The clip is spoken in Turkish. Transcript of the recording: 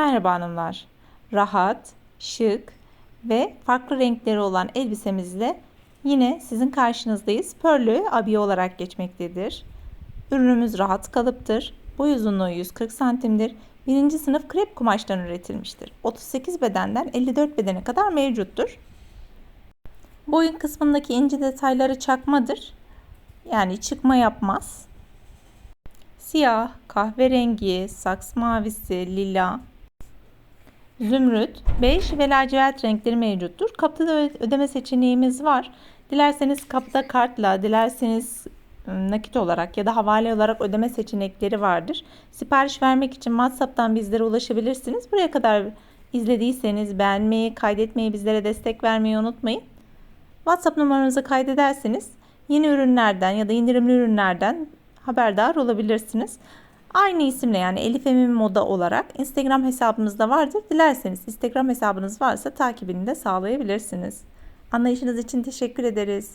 Merhaba hanımlar. Rahat, şık ve farklı renkleri olan elbisemizle yine sizin karşınızdayız. Pörlü abiye olarak geçmektedir. Ürünümüz rahat kalıptır. Boy uzunluğu 140 santimdir. Birinci sınıf krep kumaştan üretilmiştir. 38 bedenden 54 bedene kadar mevcuttur. Boyun kısmındaki ince detayları çakmadır. Yani çıkma yapmaz. Siyah, kahverengi, saks mavisi, lila, zümrüt, bej ve lacivert renkleri mevcuttur. Kapta da ödeme seçeneğimiz var. Dilerseniz kapta kartla, dilerseniz ıı, nakit olarak ya da havale olarak ödeme seçenekleri vardır. Sipariş vermek için WhatsApp'tan bizlere ulaşabilirsiniz. Buraya kadar izlediyseniz beğenmeyi, kaydetmeyi, bizlere destek vermeyi unutmayın. WhatsApp numaranızı kaydederseniz yeni ürünlerden ya da indirimli ürünlerden haberdar olabilirsiniz. Aynı isimle yani Elif Emin Moda olarak Instagram hesabımızda vardır. Dilerseniz Instagram hesabınız varsa takibini de sağlayabilirsiniz. Anlayışınız için teşekkür ederiz.